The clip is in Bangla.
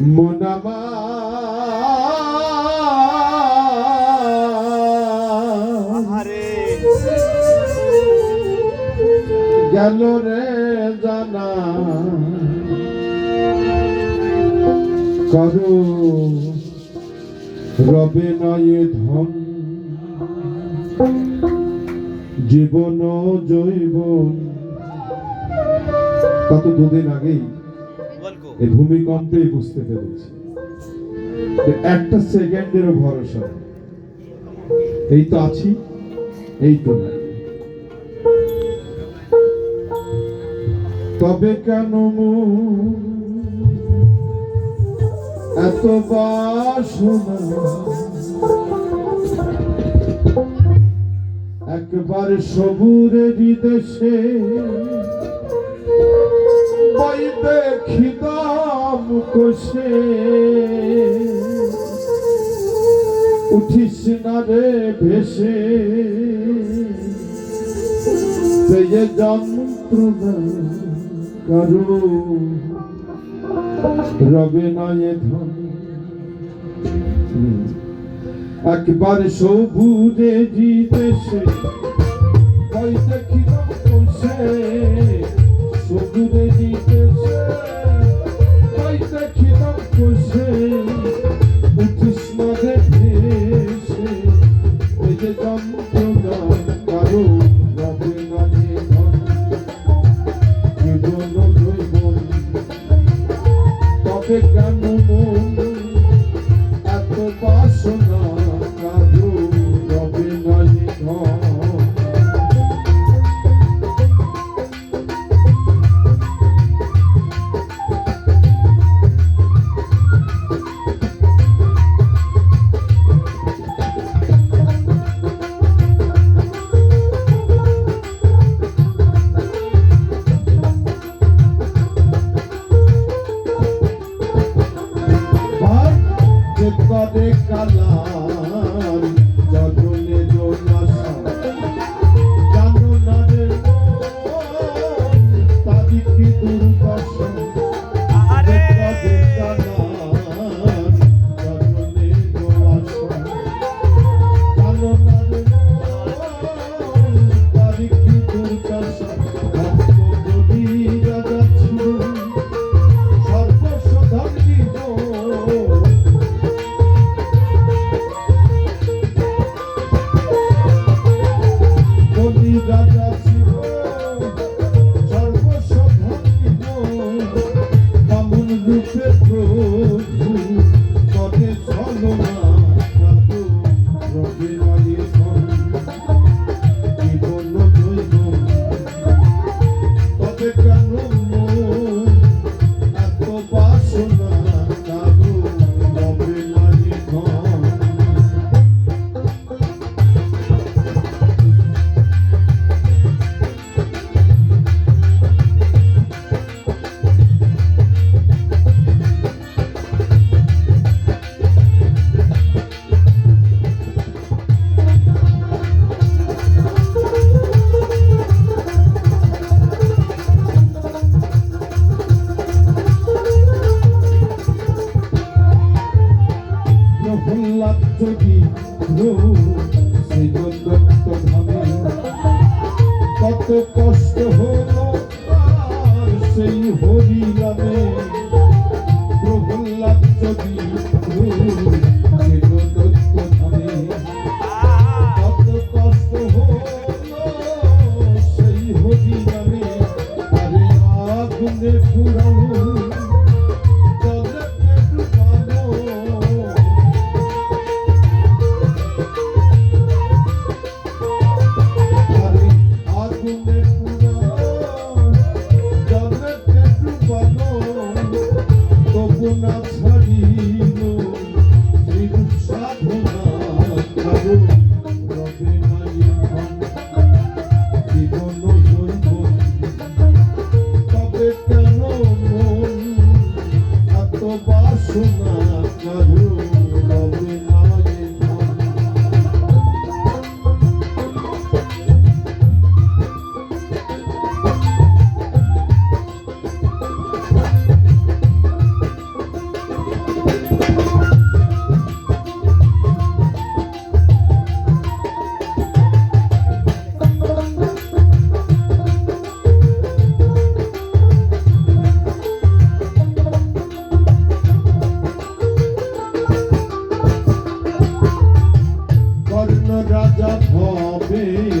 মনামা। গেল রে জানা। করো রবে নয় ধন। জীবন জৈবন। কত দুদিন আগেই এই ভূমিকম্পে বুঝতে পেরেছি একটা সেকেন্ডেরও ভরসা। এই তো আছি এই তো নাই। তবে কেন এত বাসনা একবার সবুরে বিদেশে বই দেখিতাম কোষে। উঠিস না রে ভেসে। পেয়ে যন্ত্রণা কারও রবে নয় ধন। একবার সবুরে জিতেছে। দেখিতাম কোষে সবুরে জিতেছে বই যদি শ্রীদত্ত ধামে কত কষ্ট হল সেই হরি নামে প্রহ্লাদ যদি Ei.